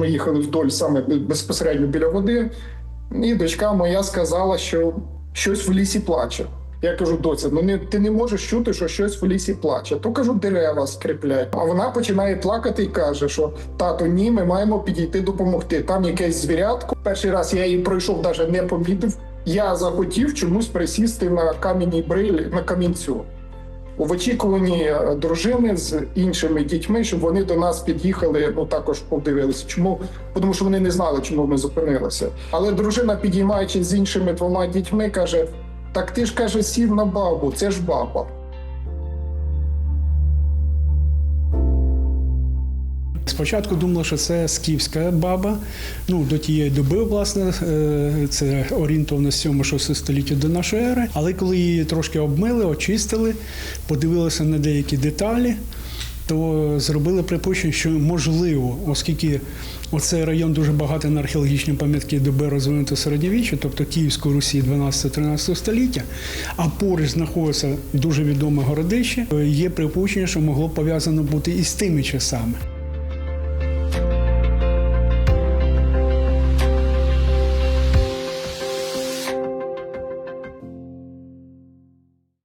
ми їхали вдоль саме безпосередньо біля води, і дочка моя сказала, що щось в лісі плаче. Я кажу, доця, ну не ти не можеш чути, що щось в лісі плаче. То кажу, дерева скриплять. А вона починає плакати і каже, що тато, ні, ми маємо підійти допомогти. Там якесь звірятко. Перший раз я її пройшов, навіть не помітив. Я захотів чомусь присісти на кам'яній брилі на камінцю. В очікуванні е, дружини з іншими дітьми, щоб вони до нас під'їхали, ну також подивилися. Чому? Тому що вони не знали, чому ми зупинилися. Але дружина, підіймаючись з іншими двома дітьми, каже: Так ти ж каже, сів на бабу, це ж баба. Спочатку думала, що це скіфська баба. Ну, до тієї доби, власне, е, це орієнтовно 7-6 століття до нашої ери. Але коли її трошки обмили, очистили, подивилися на деякі деталі, то зробили припущення, що можливо, оскільки оцей район дуже багатий на археологічні пам'ятки доби розвинутого середньовіччя, тобто Київської Русі 12-13 століття, а поруч знаходиться дуже відоме городище, є припущення, що могло пов'язано бути із тими часами.